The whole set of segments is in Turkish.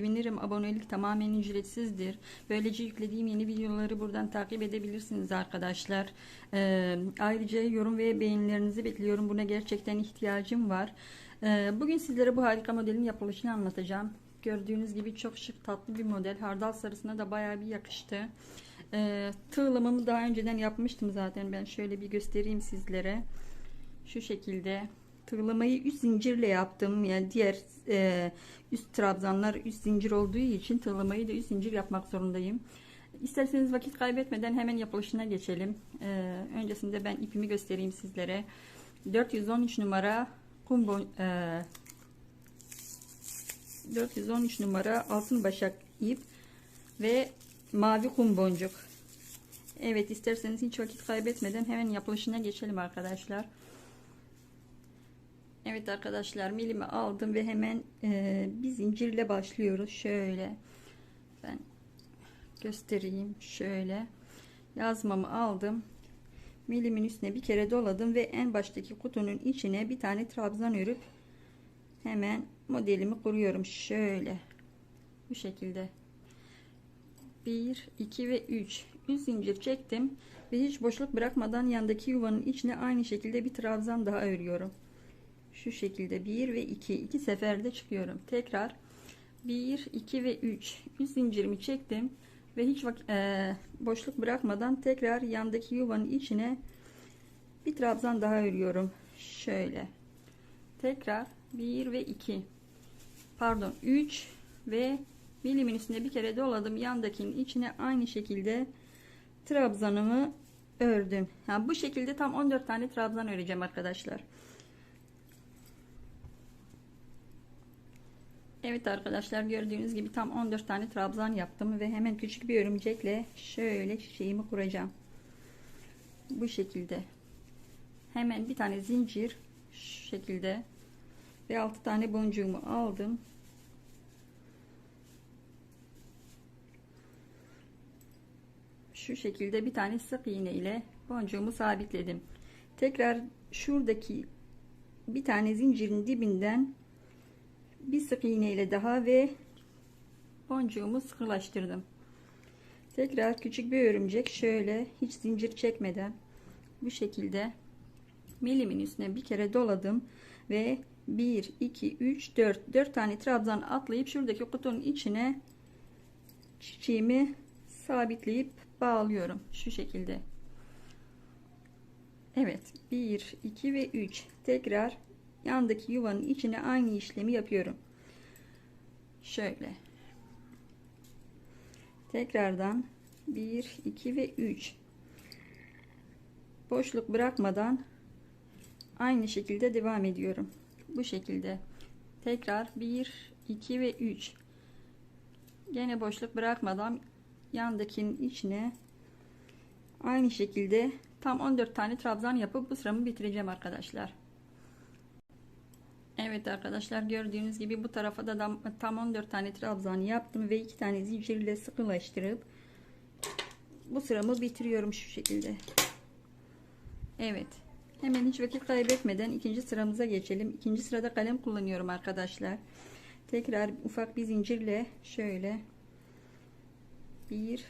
Sevinirim. Abonelik tamamen ücretsizdir. Böylece yüklediğim yeni videoları buradan takip edebilirsiniz arkadaşlar. Ee, ayrıca yorum ve beğenilerinizi bekliyorum. Buna gerçekten ihtiyacım var. Ee, bugün sizlere bu harika modelin yapılışını anlatacağım. Gördüğünüz gibi çok şık tatlı bir model. Hardal sarısına da bayağı bir yakıştı. Ee, tığlamamı daha önceden yapmıştım zaten. Ben şöyle bir göstereyim sizlere. Şu şekilde tığlamayı üst zincirle yaptım. Yani diğer e, üst trabzanlar üst zincir olduğu için tığlamayı da üst zincir yapmak zorundayım. İsterseniz vakit kaybetmeden hemen yapılışına geçelim. E, öncesinde ben ipimi göstereyim sizlere. 413 numara kum bon, e, 413 numara altın başak ip ve mavi kum boncuk. Evet isterseniz hiç vakit kaybetmeden hemen yapılışına geçelim arkadaşlar. Evet arkadaşlar milimi aldım ve hemen e, bir zincirle başlıyoruz. Şöyle ben göstereyim. Şöyle yazmamı aldım. Milimin üstüne bir kere doladım ve en baştaki kutunun içine bir tane trabzan örüp hemen modelimi kuruyorum. Şöyle bu şekilde 1 2 ve 3 3 zincir çektim ve hiç boşluk bırakmadan yandaki yuvanın içine aynı şekilde bir trabzan daha örüyorum şu şekilde 1 ve 2 iki seferde çıkıyorum. Tekrar 1 2 ve 3 3 zincirimi çektim ve hiç e, boşluk bırakmadan tekrar yandaki yuvanın içine bir trabzan daha örüyorum. Şöyle. Tekrar 1 ve 2 pardon 3 ve milimin üstüne bir kere doladım. Yandakinin içine aynı şekilde trabzanımı ördüm. Yani bu şekilde tam 14 tane trabzan öreceğim arkadaşlar Evet arkadaşlar gördüğünüz gibi tam 14 tane trabzan yaptım ve hemen küçük bir örümcekle şöyle çiçeğimi kuracağım. Bu şekilde. Hemen bir tane zincir şu şekilde ve 6 tane boncuğumu aldım. Şu şekilde bir tane sık iğne ile boncuğumu sabitledim. Tekrar şuradaki bir tane zincirin dibinden bir sık iğne ile daha ve boncuğumu sıkılaştırdım. Tekrar küçük bir örümcek şöyle hiç zincir çekmeden bu şekilde milimin üstüne bir kere doladım ve 1 2 3 4 4 tane trabzan atlayıp şuradaki kutunun içine çiçeğimi sabitleyip bağlıyorum şu şekilde. Evet 1 2 ve 3 tekrar yandaki yuvanın içine aynı işlemi yapıyorum. Şöyle. Tekrardan 1, 2 ve 3. Boşluk bırakmadan aynı şekilde devam ediyorum. Bu şekilde. Tekrar 1, 2 ve 3. Gene boşluk bırakmadan yandakinin içine aynı şekilde tam 14 tane trabzan yapıp bu sıramı bitireceğim arkadaşlar. Evet arkadaşlar gördüğünüz gibi bu tarafa da tam 14 tane trabzan yaptım ve 2 tane zincirle sıkılaştırıp bu sıramı bitiriyorum şu şekilde. Evet. Hemen hiç vakit kaybetmeden ikinci sıramıza geçelim. İkinci sırada kalem kullanıyorum arkadaşlar. Tekrar ufak bir zincirle şöyle 1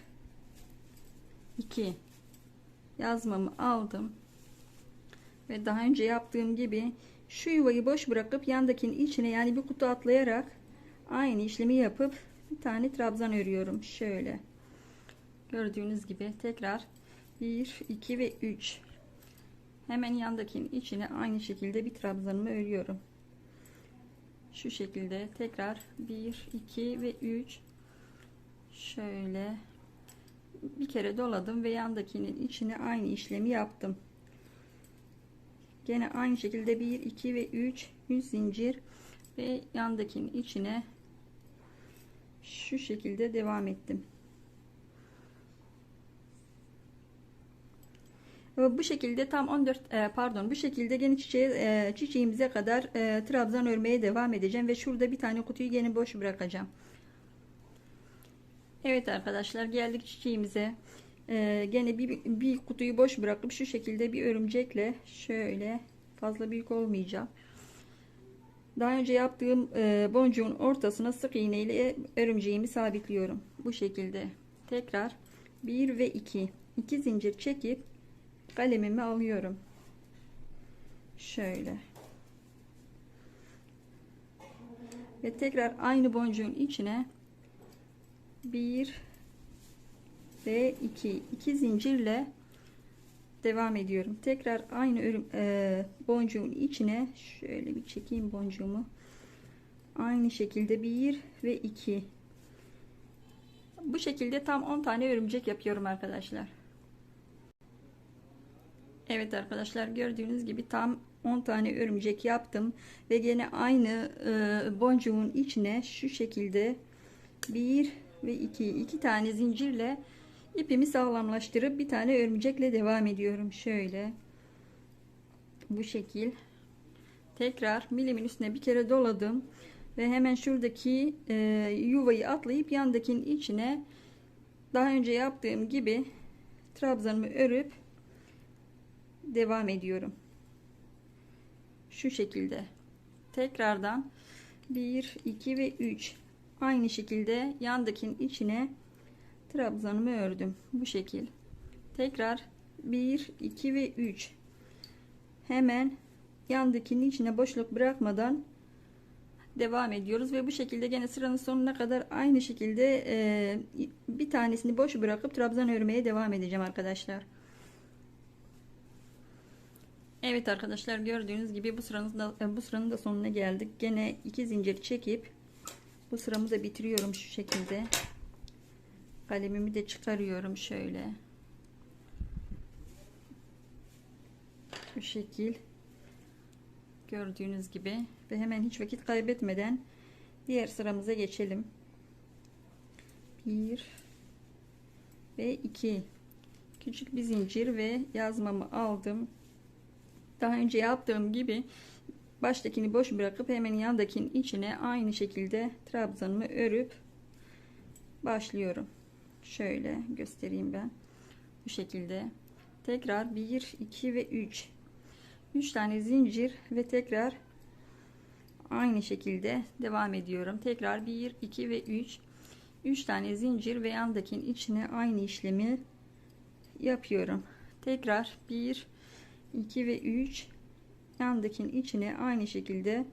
2 yazmamı aldım. Ve daha önce yaptığım gibi şu yuvayı boş bırakıp yandakinin içine yani bir kutu atlayarak aynı işlemi yapıp bir tane trabzan örüyorum. Şöyle. Gördüğünüz gibi tekrar 1 2 ve 3 hemen yandakinin içine aynı şekilde bir trabzanımı örüyorum. Şu şekilde tekrar 1 2 ve 3 şöyle. Bir kere doladım ve yandakinin içine aynı işlemi yaptım Gene aynı şekilde 1 2 ve 3 100 zincir ve yandakinin içine şu şekilde devam ettim. Bu şekilde tam 14 e, pardon bu şekilde gene çiçeğe, e, çiçeğimize kadar e, trabzan örmeye devam edeceğim ve şurada bir tane kutuyu gene boş bırakacağım. Evet arkadaşlar geldik çiçeğimize. Ee, gene bir, bir kutuyu boş bırakıp şu şekilde bir örümcekle şöyle fazla büyük olmayacak. Daha önce yaptığım e, boncuğun ortasına sık iğne ile örümceğimi sabitliyorum. Bu şekilde. Tekrar 1 ve 2. 2 zincir çekip kalemimi alıyorum. Şöyle. Ve tekrar aynı boncuğun içine 1 ve 2 2 zincirle devam ediyorum. Tekrar aynı örüm, e, boncuğun içine şöyle bir çekeyim boncuğumu. Aynı şekilde 1 ve 2. Bu şekilde tam 10 tane örümcek yapıyorum arkadaşlar. Evet arkadaşlar gördüğünüz gibi tam 10 tane örümcek yaptım ve gene aynı e, boncuğun içine şu şekilde 1 ve 2 iki tane zincirle ipimi sağlamlaştırıp bir tane örümcekle devam ediyorum. Şöyle. Bu şekil. Tekrar milimin üstüne bir kere doladım. Ve hemen şuradaki e, yuvayı atlayıp yandakinin içine daha önce yaptığım gibi trabzanımı örüp devam ediyorum. Şu şekilde. Tekrardan 1 2 ve 3 aynı şekilde yandakinin içine trabzanımı ördüm. Bu şekil. Tekrar 1 2 ve 3 hemen yandakinin içine boşluk bırakmadan devam ediyoruz ve bu şekilde gene sıranın sonuna kadar aynı şekilde e, bir tanesini boş bırakıp trabzan örmeye devam edeceğim arkadaşlar. Evet arkadaşlar gördüğünüz gibi bu sıranın da, e, bu sıranın da sonuna geldik. Gene iki zincir çekip bu sıramı da bitiriyorum şu şekilde kalemimi de çıkarıyorum şöyle. Şu şekil. Gördüğünüz gibi. Ve hemen hiç vakit kaybetmeden diğer sıramıza geçelim. 1 ve 2 küçük bir zincir ve yazmamı aldım. Daha önce yaptığım gibi baştakini boş bırakıp hemen yandakinin içine aynı şekilde trabzanımı örüp başlıyorum şöyle göstereyim ben. Bu şekilde. Tekrar 1 2 ve 3 3 tane zincir ve tekrar aynı şekilde devam ediyorum. Tekrar 1 2 ve 3 3 tane zincir ve yandakinin içine aynı işlemi yapıyorum. Tekrar 1 2 ve 3 yandakinin içine aynı şekilde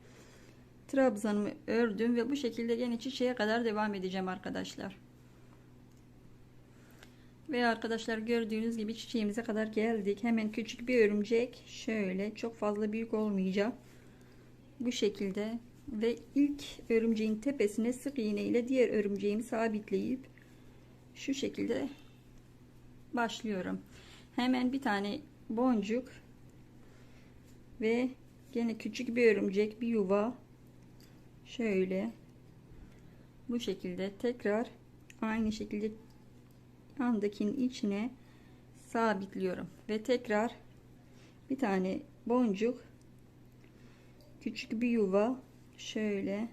trabzanımı ördüm ve bu şekilde yine çiçeğe kadar devam edeceğim arkadaşlar ve arkadaşlar gördüğünüz gibi çiçeğimize kadar geldik. Hemen küçük bir örümcek. Şöyle çok fazla büyük olmayacak bu şekilde. Ve ilk örümceğin tepesine sık iğne ile diğer örümceğimi sabitleyip şu şekilde başlıyorum. Hemen bir tane boncuk ve gene küçük bir örümcek bir yuva. Şöyle bu şekilde tekrar aynı şekilde yandakinin içine sabitliyorum. Ve tekrar bir tane boncuk küçük bir yuva şöyle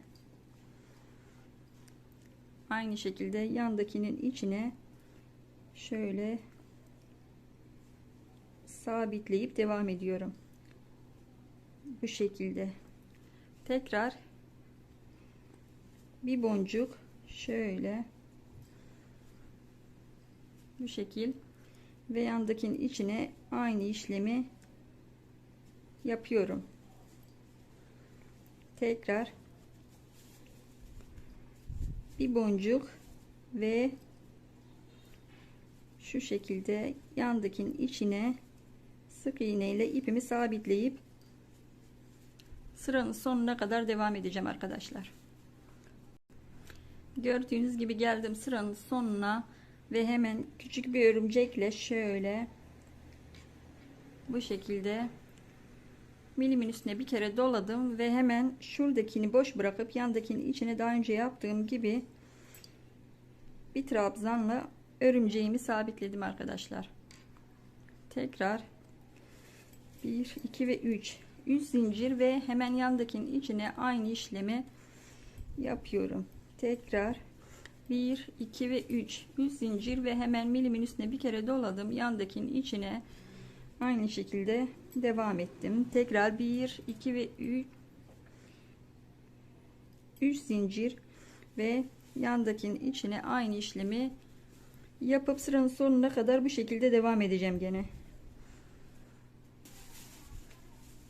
aynı şekilde yandakinin içine şöyle sabitleyip devam ediyorum. Bu şekilde. Tekrar bir boncuk şöyle bu şekil ve yandakinin içine aynı işlemi yapıyorum. Tekrar bir boncuk ve şu şekilde yandakinin içine sık iğne ile ipimi sabitleyip sıranın sonuna kadar devam edeceğim arkadaşlar. Gördüğünüz gibi geldim sıranın sonuna ve hemen küçük bir örümcekle şöyle bu şekilde milimin üstüne bir kere doladım ve hemen şuradakini boş bırakıp yandakinin içine daha önce yaptığım gibi bir trabzanla örümceğimi sabitledim arkadaşlar. Tekrar 1 2 ve 3 3 zincir ve hemen yandakinin içine aynı işlemi yapıyorum. Tekrar 1 2 ve 3 3 zincir ve hemen milimin üstüne bir kere doladım. Yandakinin içine aynı şekilde devam ettim. Tekrar 1 2 ve 3 3 zincir ve yandakinin içine aynı işlemi yapıp sıranın sonuna kadar bu şekilde devam edeceğim gene.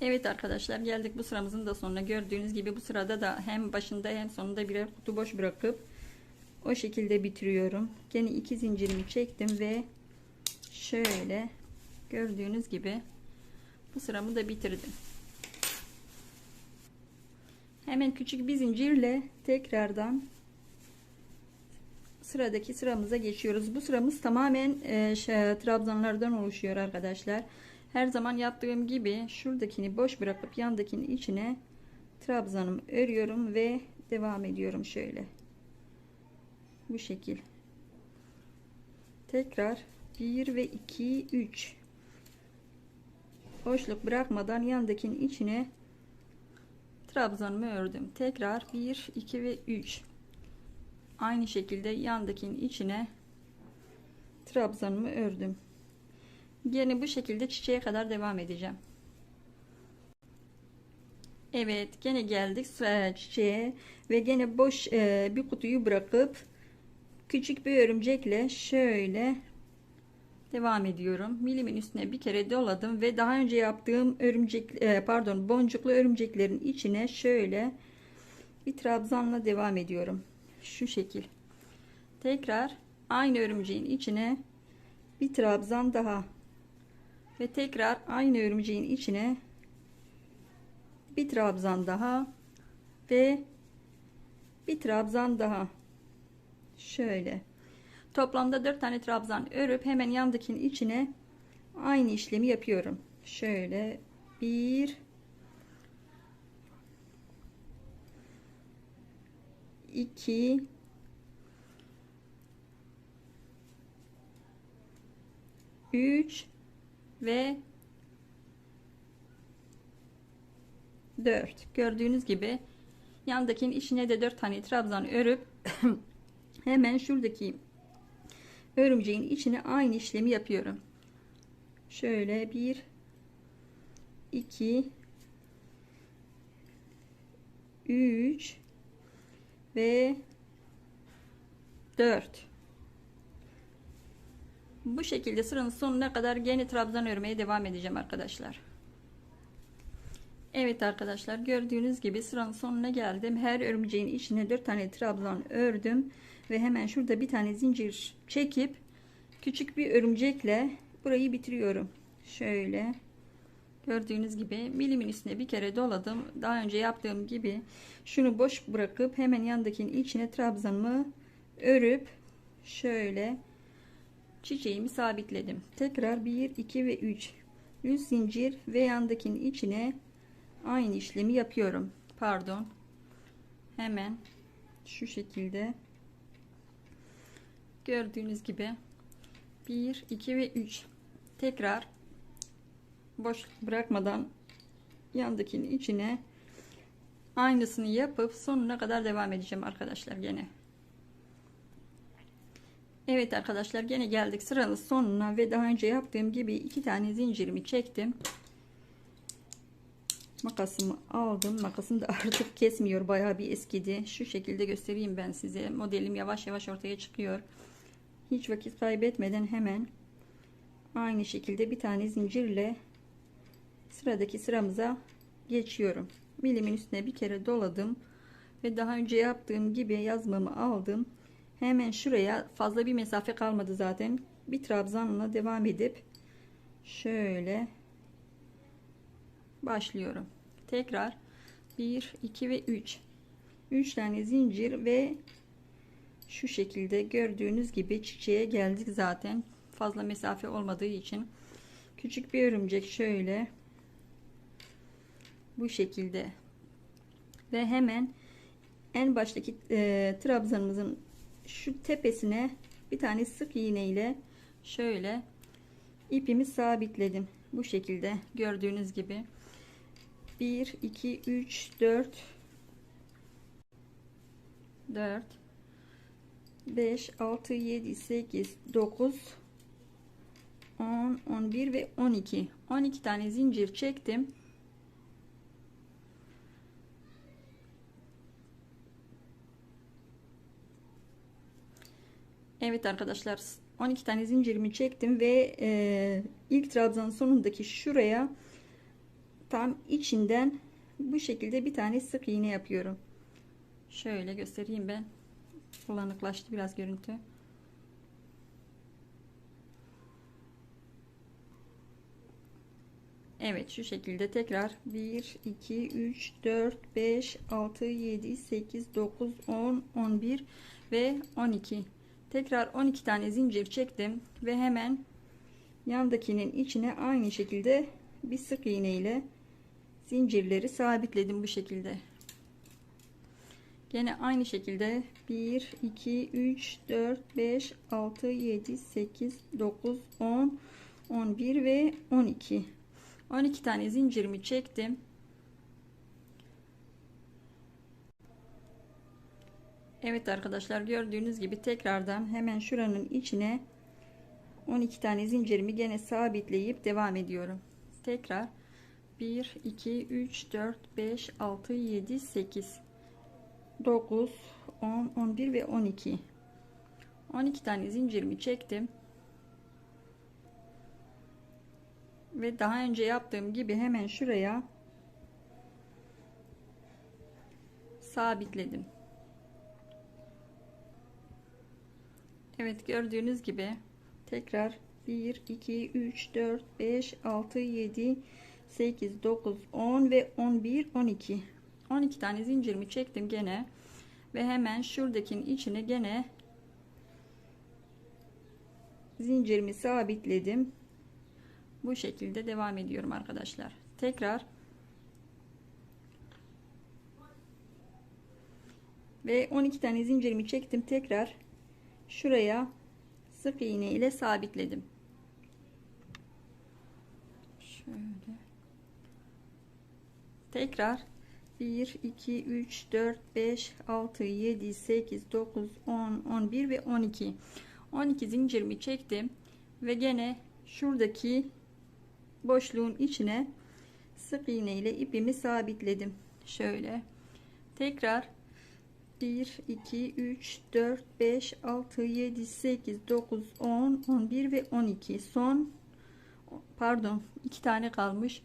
Evet arkadaşlar geldik bu sıramızın da sonuna. Gördüğünüz gibi bu sırada da hem başında hem sonunda birer kutu boş bırakıp o şekilde bitiriyorum. Gene iki zincirimi çektim ve şöyle gördüğünüz gibi bu sıramı da bitirdim. Hemen küçük bir zincirle tekrardan sıradaki sıramıza geçiyoruz. Bu sıramız tamamen e, şey, trabzanlardan oluşuyor arkadaşlar. Her zaman yaptığım gibi şuradakini boş bırakıp yandakinin içine trabzanımı örüyorum ve devam ediyorum şöyle. Bu şekil. Tekrar 1 ve 2 3 boşluk bırakmadan yandakinin içine trabzanımı ördüm. Tekrar 1 2 ve 3 aynı şekilde yandakinin içine trabzanımı ördüm. Yine bu şekilde çiçeğe kadar devam edeceğim. Evet gene geldik çiçeğe ve gene boş e, bir kutuyu bırakıp küçük bir örümcekle şöyle devam ediyorum. Milimin üstüne bir kere doladım ve daha önce yaptığım örümcek e, pardon boncuklu örümceklerin içine şöyle bir trabzanla devam ediyorum. Şu şekil. Tekrar aynı örümceğin içine bir trabzan daha ve tekrar aynı örümceğin içine bir trabzan daha ve bir trabzan daha şöyle. Toplamda 4 tane trabzan örüp hemen yandakinin içine aynı işlemi yapıyorum. Şöyle bir iki üç ve 4 gördüğünüz gibi yandakinin içine de 4 tane trabzan örüp hemen şuradaki örümceğin içine aynı işlemi yapıyorum şöyle 1 2 3 ve 4 bu şekilde sıranın sonuna kadar yeni trabzan örmeye devam edeceğim arkadaşlar. Evet arkadaşlar gördüğünüz gibi sıranın sonuna geldim. Her örümceğin içine 4 tane trabzan ördüm. Ve hemen şurada bir tane zincir çekip küçük bir örümcekle burayı bitiriyorum. Şöyle gördüğünüz gibi milimin üstüne bir kere doladım. Daha önce yaptığım gibi şunu boş bırakıp hemen yandakinin içine trabzanımı örüp şöyle çiçeğimi sabitledim. Tekrar 1, 2 ve 3 yüz zincir ve yandakinin içine aynı işlemi yapıyorum. Pardon. Hemen şu şekilde gördüğünüz gibi 1, 2 ve 3 tekrar boş bırakmadan yandakinin içine aynısını yapıp sonuna kadar devam edeceğim arkadaşlar gene. Evet arkadaşlar gene geldik sıranın sonuna ve daha önce yaptığım gibi iki tane zincirimi çektim. Makasımı aldım. Makasım da artık kesmiyor. Bayağı bir eskidi. Şu şekilde göstereyim ben size. Modelim yavaş yavaş ortaya çıkıyor. Hiç vakit kaybetmeden hemen aynı şekilde bir tane zincirle sıradaki sıramıza geçiyorum. Milimin üstüne bir kere doladım ve daha önce yaptığım gibi yazmamı aldım Hemen şuraya fazla bir mesafe kalmadı zaten. Bir trabzanla devam edip şöyle başlıyorum. Tekrar 1 2 ve 3 3 tane zincir ve şu şekilde gördüğünüz gibi çiçeğe geldik zaten. Fazla mesafe olmadığı için küçük bir örümcek şöyle bu şekilde ve hemen en baştaki e, trabzanımızın şu tepesine bir tane sık iğne ile şöyle ipimi sabitledim. Bu şekilde gördüğünüz gibi 1 2 3 4 4 5 6 7 8 9 10 11 ve 12 12 tane zincir çektim. Evet arkadaşlar 12 tane zincirimi çektim ve e, ilk trabzanın sonundaki şuraya tam içinden bu şekilde bir tane sık iğne yapıyorum. Şöyle göstereyim ben. Bulanıklaştı biraz görüntü. Evet şu şekilde tekrar 1 2 3 4 5 6 7 8 9 10 11 ve 12 tekrar 12 tane zincir çektim ve hemen yandakinin içine aynı şekilde bir sık iğne ile zincirleri sabitledim bu şekilde. Gene aynı şekilde 1 2 3 4 5 6 7 8 9 10 11 ve 12 12 tane zincirimi çektim. Evet arkadaşlar gördüğünüz gibi tekrardan hemen şuranın içine 12 tane zincirimi gene sabitleyip devam ediyorum. Tekrar 1 2 3 4 5 6 7 8 9 10 11 ve 12 12 tane zincirimi çektim. Ve daha önce yaptığım gibi hemen şuraya sabitledim. Evet gördüğünüz gibi tekrar 1 2 3 4 5 6 7 8 9 10 ve 11 12 12 tane zincirimi çektim gene ve hemen şuradakinin içine gene zincirimi sabitledim. Bu şekilde devam ediyorum arkadaşlar. Tekrar ve 12 tane zincirimi çektim. Tekrar şuraya sık iğne ile sabitledim. Şöyle tekrar. 1 2 3 4 5 6 7 8 9 10 11 ve 12 12 zincirimi çektim ve gene şuradaki boşluğun içine sık iğne ile ipimi sabitledim. Şöyle. Tekrar. 1 2 3 4 5 6 7 8 9 10 11 ve 12 son. Pardon iki tane kalmış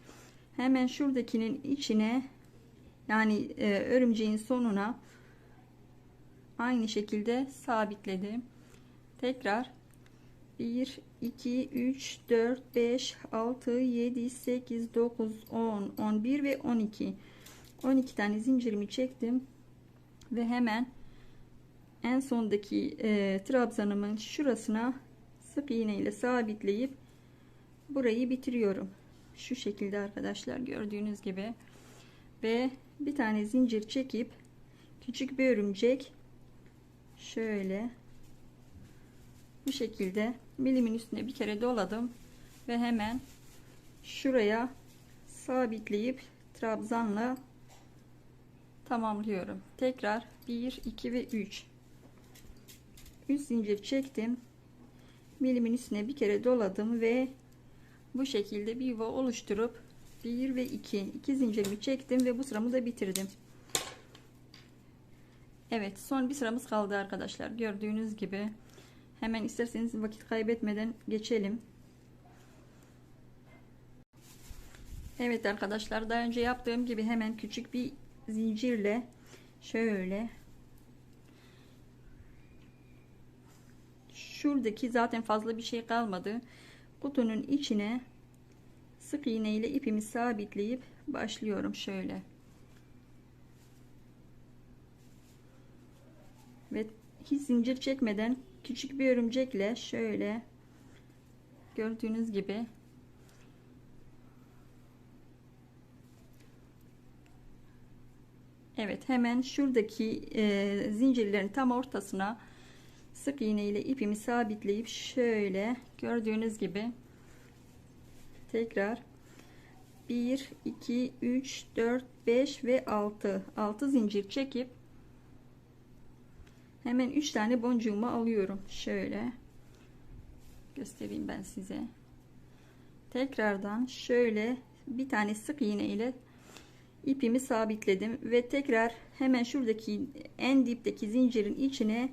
hemen şuradakinin içine yani e, örümceğin sonuna aynı şekilde sabitledim. Tekrar 1 2 3 4 5 6 7 8 9 10 11 ve 12 12 tane zincirimi çektim ve hemen en sondaki e, trabzanımın şurasına sık iğne ile sabitleyip burayı bitiriyorum şu şekilde arkadaşlar gördüğünüz gibi. Ve bir tane zincir çekip küçük bir örümcek şöyle bu şekilde milimin üstüne bir kere doladım ve hemen şuraya sabitleyip trabzanla tamamlıyorum. Tekrar 1 2 ve 3 3 zincir çektim. Milimin üstüne bir kere doladım ve bu şekilde bir yuva oluşturup 1 ve 2 2 zincirimi çektim ve bu sıramı da bitirdim. Evet son bir sıramız kaldı arkadaşlar. Gördüğünüz gibi. Hemen isterseniz vakit kaybetmeden geçelim. Evet arkadaşlar daha önce yaptığım gibi hemen küçük bir zincirle şöyle şuradaki zaten fazla bir şey kalmadı kutunun içine sık iğne ile ipimi sabitleyip başlıyorum şöyle. Ve hiç zincir çekmeden küçük bir örümcekle şöyle gördüğünüz gibi Evet hemen şuradaki e, zincirlerin tam ortasına sık iğne ile ipimi sabitleyip şöyle gördüğünüz gibi tekrar 1 2 3 4 5 ve 6 6 zincir çekip hemen 3 tane boncuğumu alıyorum. Şöyle göstereyim ben size. Tekrardan şöyle bir tane sık iğne ile ipimi sabitledim ve tekrar hemen şuradaki en dipteki zincirin içine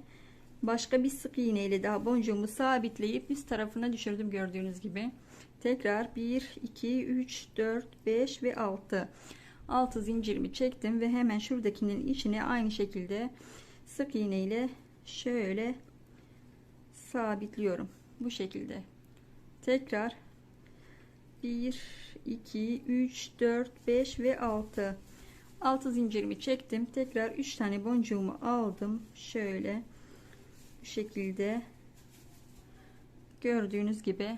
başka bir sık iğne ile daha boncuğumu sabitleyip üst tarafına düşürdüm gördüğünüz gibi. Tekrar 1, 2, 3, 4, 5 ve 6. 6 zincirimi çektim ve hemen şuradakinin içine aynı şekilde sık iğne ile şöyle sabitliyorum. Bu şekilde. Tekrar 1, 2, 3, 4, 5 ve 6. 6 zincirimi çektim. Tekrar 3 tane boncuğumu aldım. Şöyle bu şekilde gördüğünüz gibi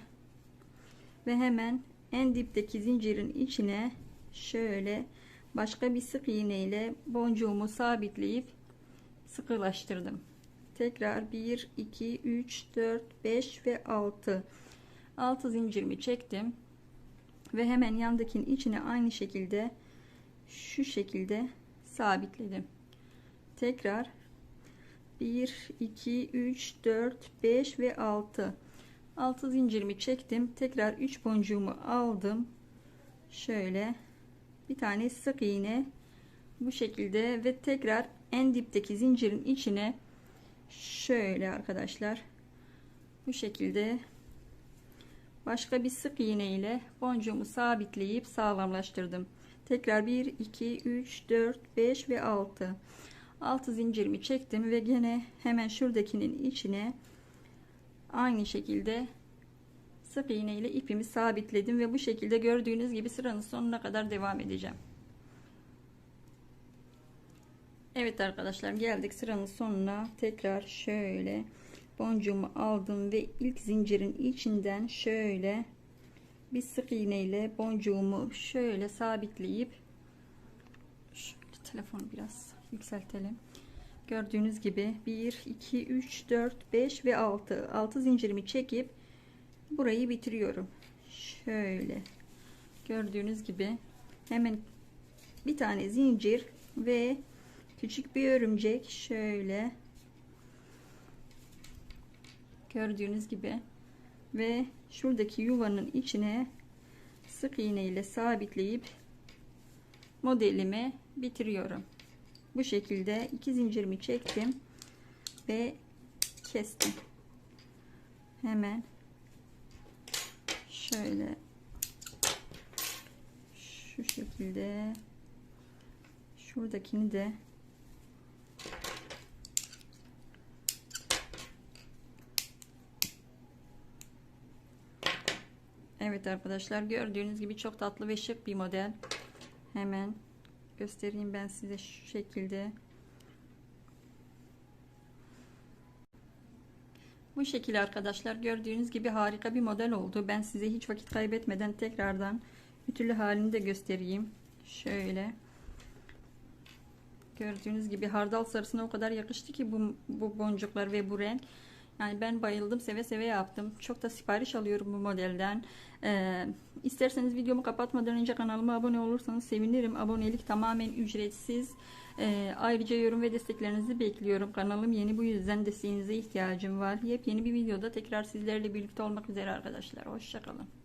ve hemen en dipteki zincirin içine şöyle başka bir sık iğne ile boncuğumu sabitleyip sıkılaştırdım. Tekrar 1 2 3 4 5 ve 6 6 zincirimi çektim ve hemen yandakinin içine aynı şekilde şu şekilde sabitledim. Tekrar 1 2 3 4 5 ve 6 6 zincirimi çektim. Tekrar 3 boncuğumu aldım. Şöyle bir tane sık iğne bu şekilde ve tekrar en dipteki zincirin içine şöyle arkadaşlar bu şekilde başka bir sık iğne ile boncuğumu sabitleyip sağlamlaştırdım. Tekrar 1 2 3 4 5 ve 6 6 zincirimi çektim ve gene hemen şuradakinin içine aynı şekilde sık iğne ile ipimi sabitledim ve bu şekilde gördüğünüz gibi sıranın sonuna kadar devam edeceğim. Evet arkadaşlar geldik sıranın sonuna tekrar şöyle boncuğumu aldım ve ilk zincirin içinden şöyle bir sık iğne ile boncuğumu şöyle sabitleyip şöyle telefonu biraz yükseltelim. Gördüğünüz gibi 1 2 3 4 5 ve 6 6 zincirimi çekip burayı bitiriyorum. Şöyle gördüğünüz gibi hemen bir tane zincir ve küçük bir örümcek şöyle gördüğünüz gibi ve şuradaki yuvanın içine sık iğne ile sabitleyip modelimi bitiriyorum. Bu şekilde iki zincirimi çektim ve kestim. Hemen şöyle şu şekilde şuradakini de Evet arkadaşlar gördüğünüz gibi çok tatlı ve şık bir model. Hemen göstereyim ben size şu şekilde. Bu şekilde arkadaşlar gördüğünüz gibi harika bir model oldu. Ben size hiç vakit kaybetmeden tekrardan ütülü halini de göstereyim. Şöyle. Gördüğünüz gibi hardal sarısına o kadar yakıştı ki bu, bu boncuklar ve bu renk. Yani ben bayıldım seve seve yaptım. Çok da sipariş alıyorum bu modelden. Ee, isterseniz videomu kapatmadan önce kanalıma abone olursanız sevinirim. Abonelik tamamen ücretsiz. Ee, ayrıca yorum ve desteklerinizi bekliyorum. Kanalım yeni bu yüzden desteğinize ihtiyacım var. Yepyeni bir videoda tekrar sizlerle birlikte olmak üzere arkadaşlar. Hoşçakalın.